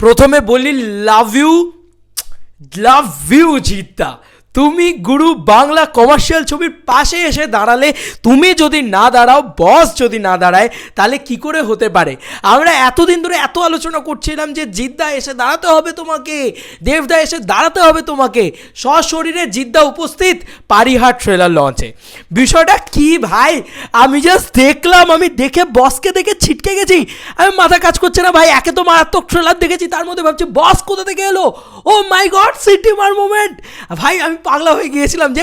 প্রথমে বলি love you love you Jeetda তুমি গুরু বাংলা কমার্শিয়াল ছবির পাশে এসে দাঁড়ালে, তুমি যদি না দাঁড়াও বস যদি না দাঁড়ায়, তাহলে কি করে হতে পারে? আমরা এতদিন ধরে এত আলোচনা করছিলাম যে জিদ্দা এসে দাঁড়াতে হবে তোমাকে, দেবদা এসে দাঁড়াতে হবে তোমাকে। সশরীরে জিদ্দা উপস্থিত, পারিহাট ট্রেলার লঞ্চে বিষয়টা কি ভাই? আমি জাস্ট দেখলাম, আমি দেখে বসকে দেখে ছিটকে গেছি। আমি মাথা কাজ করছে না ভাই, একে তো মারাত্মক ট্রেলার দেখেছি, তার মধ্যে ভাবছি বস কোথা থেকে এলো? ও মাই গড সিটি মার মোমেন্ট ভাই, আমি পাগলা হয়ে গিয়েছিলাম যে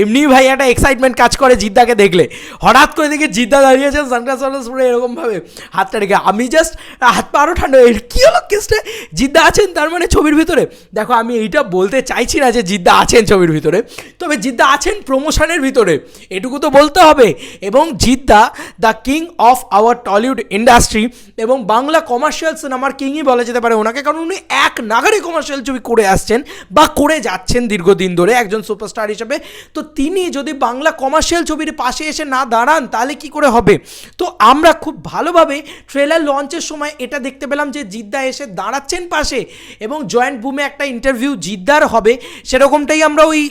এমনি ভাই একটা এক্সাইটমেন্ট কাজ করে জিদ্দাকে দেখলে। হঠাৎ করে দেখে জিদ্দা দাঁড়িয়েছে সানগ্লাস সানগ্লাস পরে এরকমভাবে হাতটা রেখে। আমি জাস্ট হাত পা আরও ঠান্ডা হয়ে কী হলো কেসটা? জিদ্দা আছেন তার মানে ছবির ভিতরে? দেখো, আমি এইটা বলতে চাইছি না যে জিদ্দা আছেন ছবির ভিতরে। তবে জিদ্দা আছেন প্রমোশনের ভিতরে। এটুকু তো বলতে হবে। এবং Jeetda the king of our Tollywood industry এবং বাংলা কমার্শিয়াল সিনেমার কিংই বলা যেতে পারে ওনাকে। কারণ উনি এক নাগারে কমার্শিয়াল ছবি করে আসছেন বা করে যাচ্ছেন দীর্ঘদিন ধরে একজন সুপারস্টার হিসেবে। তো তিনি যদি বাংলা কমার্শিয়াল ছবির পাশে এসে না দাঁড়ান, তাহলে কি করে হবে? তো আমরা খুব ভালোভাবে ট্রেলার লঞ্চের সময় এটা দেখতে পেলাম যে জিদ্দা এসে দাঁড়াচ্ছেন পাশে এবং জয়েন্ট বুমে একটা ইন্টারভিউ জিদ্দার হবে। সেরকমটাই আমরা ওই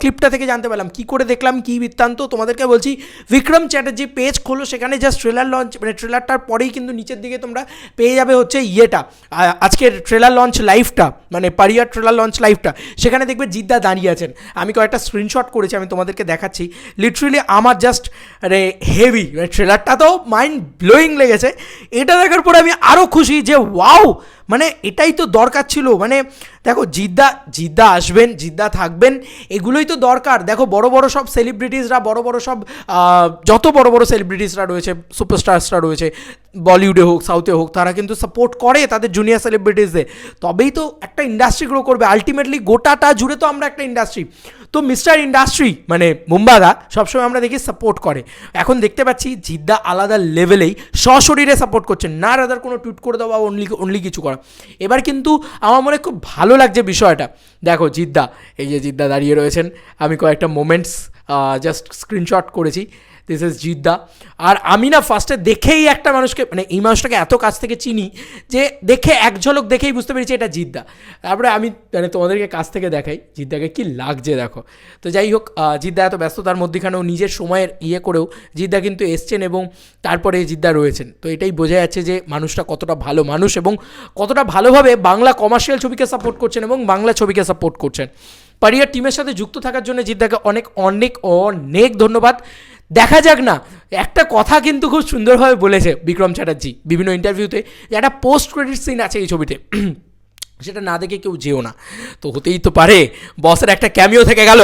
ক্লিপটা থেকে জানতে পারলাম কি করে দেখলাম, কি বৃত্তান্ত, তোমাদেরকে বলছি বিক্রম চ্যাটার্জি পেজ খোলো, সেখানে জাস্ট ট্রেলার লঞ্চ মানে ট্রেলারটার পরেই কিন্তু নিচের দিকে তোমরা পেয়ে যাবে হচ্ছে ইয়েটা। আজকের ট্রেলার লঞ্চ লাইভটা মানে পারিয়ার ট্রেলার লঞ্চ লাইভটা সেখানে দেখবে জিদ্দা দাঁড়িয়ে আছেন। আমি কয়েকটা স্ক্রিনশট করেছি, আমি তোমাদেরকে দেখাচ্ছি। লিটারেলি আমার জাস্ট আরে হেভি মানে ট্রেলারটা তো মাইন্ড ব্লোয়িং লেগেছে। এটা দেখার পরে আমি আরও খুশি যে ওয়াও মানে এটাই তো দরকার ছিল মানে দেখো জিদ্দা জিদ্দা আসবেন, জিদ্দা থাকবেন, এগুলোই তো দরকার। দেখো বড় বড় সব সেলিব্রিটিসরা বড় বড় সব যত বড় বড় সেলিব্রিটিসরা রয়েছে সুপারস্টার্সরা রয়েছে বলিউডে হোক সাউথে হোক, তারা কিন্তু সাপোর্ট করে তাদের জুনিয়র সেলিব্রিটিসদের তবেই তো একটা ইন্ডাস্ট্রি গ্রো করবে। আলটিমেটলি গোটাটা জুড়ে তো আমরা একটা ইন্ডাস্ট্রি তো মিস্টার ইন্ডাস্ট্রি মানে মুম্বাদা সবসময় আমরা দেখি সাপোর্ট করে। এখন দেখতে পাচ্ছি জিদ্দা আলাদা লেভেলেই সশরীরে সাপোর্ট করছে। না রাদার কোনো টুইট করে দেওয়া বা অনলি অনলি কিছু করা। এবার কিন্তু আমার মনে খুব ভালো লাগছে বিষয়টা। দেখো জিদ্দা, এই যে জিদ্দা দাঁড়িয়ে রয়েছেন। আমি কয়েকটা মোমেন্টস জাস্ট স্ক্রিনশট করেছি। This is Jeetda. আর আমি না ফার্স্টে দেখেই একটা মানুষকে মানে এই মানুষটাকে এত কাছ থেকে চিনি যে দেখে এক ঝলক দেখেই বুঝতে পেরেছি এটা জিদ্দা। তারপরে আমি মানে তোমাদেরকে কাছ থেকে দেখাই, জিদ্দাকে কি লাগছে দেখো। তো যাই হোক জিদ্দা এত ব্যস্ততার মধ্যেখানেও নিজের সময়ের ইয়ে করেও জিদ্দা কিন্তু এসছেন এবং তারপরে জিদ্দা রয়েছেন। তো এটাই বোঝা যাচ্ছে যে মানুষটা কতটা ভালো মানুষ এবং কতটা ভালোভাবে বাংলা কমার্শিয়াল ছবিকে সাপোর্ট করছেন এবং বাংলা ছবিকে সাপোর্ট করছেন। পারিয়ার টিমের সাথে যুক্ত থাকার জন্য জিদ্দাকে অনেক অনেক অনেক ধন্যবাদ। দেখা যাক না, একটা কথা কিন্তু খুব সুন্দরভাবে বলেছে বিক্রম চ্যাটার্জি বিভিন্ন ইন্টারভিউতে যে একটা পোস্ট ক্রেডিট সিন আছে এই ছবিতে। সেটা না দেখে কেউ যেও না। তো হতেই তো পারে, বসের একটা ক্যামিও থেকে গেল।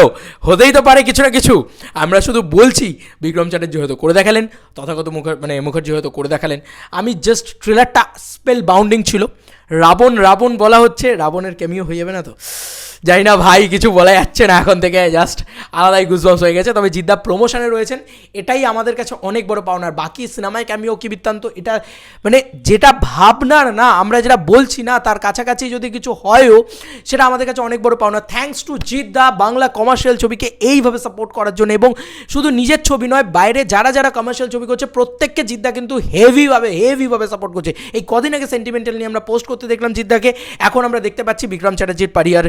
হতেই তো পারে কিছু না কিছু। আমরা শুধু বলছি বিক্রম চ্যাটার্জি হয়তো করে দেখালেন, তথাগত মুখ মানে মুখার্জি হয়তো করে দেখালেন। আমি জাস্ট ট্রেলারটা স্পেল বাউন্ডিং ছিল। রাবণ রাবণ বলা হচ্ছে, রাবণের ক্যামিও হয়ে যাবে না তো। জানি না ভাই, কিছু বলা যাচ্ছে না এখন থেকে জাস্ট আলাদাই গুজবাস হয়ে গেছে। তবে জিদ্দা প্রমোশনে রয়েছেন, এটাই আমাদের কাছে অনেক বড় পাওনার বাকি সিনেমায় ক্যামিও কি বৃত্তান্ত, এটা মানে যেটা ভাবনার না, আমরা যেটা বলছি না, তার কাছাকাছি যদি কিছু হয়ও, সেটা আমাদের কাছে অনেক বড় পাওনা। Thanks to Jeetda, Bangla commercial ছবিকে এইভাবে সাপোর্ট করার জন্য এবং শুধু নিজের ছবি নয়, বাইরে যারা যারা কমার্শিয়াল ছবি করছে, প্রত্যেককে জিদ্দা কিন্তু হেভিভাবে হেভিভাবে সাপোর্ট করছে। এই কদিন আগে সেন্টিমেন্টাল নিয়ে আমরা পোস্ট করতে দেখলাম জিদ্দাকে, এখন আমরা দেখতে পাচ্ছি বিক্রম চ্যাটার্জির পারিয়ার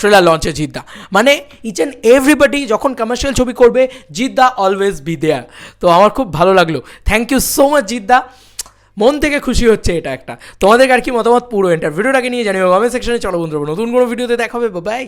ট্রেলার লঞ্চে জিদ্দা। মানে ইচ অ্যান্ড এভরিবডি যখন কমার্শিয়াল ছবি করবে, জিদ্দা অলওয়েজ বি দেয়ার তো আমার খুব ভালো লাগল। Thank you so much Jeetda. মন থেকে খুশি হচ্ছে এটা একটা। তোমাদের আর কি মতামত পুরো এন্টার ভিডিওটাকে নিয়ে জানিও কমেন্ট সেকশনে। চলো বন্ধুরা, নতুন কোনো ভিডিওতে দেখাবে বাই